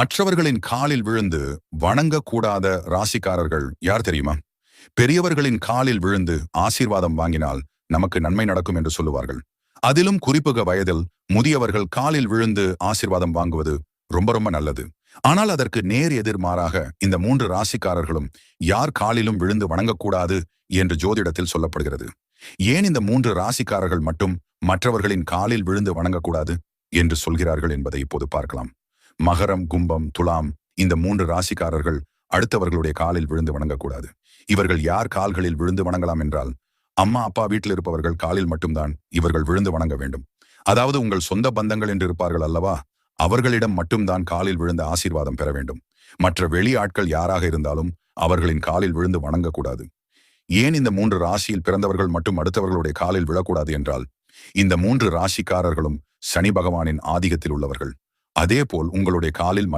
மற்றவர்களின் காலில் விழுந்து வணங்கக்கூடாத ராசிக்காரர்கள் யார் தெரியுமா? பெரியவர்களின் காலில் விழுந்து ஆசீர்வாதம் வாங்கினால் நமக்கு நன்மை நடக்கும் என்று சொல்லுவார்கள். அதிலும் குறிப்புக வயதில் முதியவர்கள் காலில் விழுந்து ஆசீர்வாதம் வாங்குவது ரொம்ப ரொம்ப நல்லது. ஆனால் அதற்கு நேர் எதிர்மாறாக இந்த மூன்று ராசிக்காரர்களும் யார் காலிலும் விழுந்து வணங்கக்கூடாது என்று ஜோதிடத்தில் சொல்லப்படுகிறது. ஏன் இந்த மூன்று ராசிக்காரர்கள் மட்டும் மற்றவர்களின் காலில் விழுந்து வணங்கக்கூடாது என்று சொல்கிறார்கள் என்பதை இப்போது பார்க்கலாம். மகரம் கும்பம் துலாம் இந்த மூன்று ராசிக்காரர்கள் அடுத்தவர்களுடைய காலில் விழுந்து வணங்கக்கூடாது. இவர்கள் யார் கால்களில் விழுந்து வணங்கலாம் என்றால் அம்மா அப்பா வீட்டில் இருப்பவர்கள் காலில் மட்டும்தான் இவர்கள் விழுந்து வணங்க வேண்டும். அதாவது உங்கள் சொந்த பந்தங்கள் என்று இருப்பார்கள் அல்லவா அவர்களிடம் மட்டும்தான் காலில் விழுந்த ஆசீர்வாதம் பெற வேண்டும். மற்ற வெளி ஆட்கள் யாராக இருந்தாலும் அவர்களின் காலில் விழுந்து வணங்கக்கூடாது. ஏன் இந்த மூன்று ராசியில் பிறந்தவர்கள் மட்டும் அடுத்தவர்களுடைய காலில் விழக்கூடாது என்றால் இந்த மூன்று ராசிக்காரர்களும் சனி பகவானின் ஆதிக்கத்தில் உள்ளவர்கள். அதேபோல் உங்களுடைய காலில்